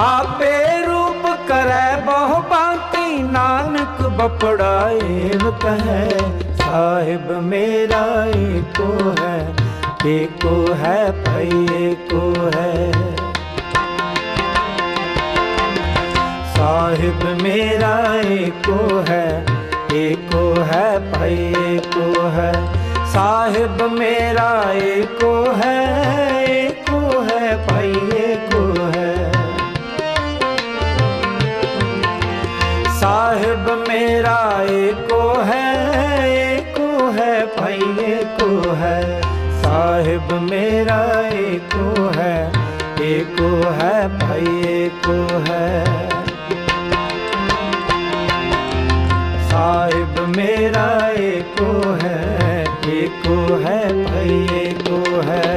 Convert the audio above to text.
ਆਪੇ ਰੂਪ ਕਰੈ ਬਹੁ ਬਾਤੀ ਨਾਨਕ ਬਪੜਾ ਏਵ ਸਾਹਿਬ ਮੇਰਾ ਏਕੋ ਹੈ ਏਕੋ ਹੈ ਭਈ, ਏਕੋ ਹੈ। ਸਾਹਿਬ ਮੇਰਾ ਏਕੋ ਹੈ ਏਕੋ ਹੈ ਭਈ, ਏਕੋ ਹੈ। ਸਾਹਿਬ ਮੇਰਾ ਏਕੋ ਹੈ रब मेरा एको है एको है भाई एको है साहिब मेरा एको है एको है भाई एको है साहिब मेरा एको है एको है भाई एको है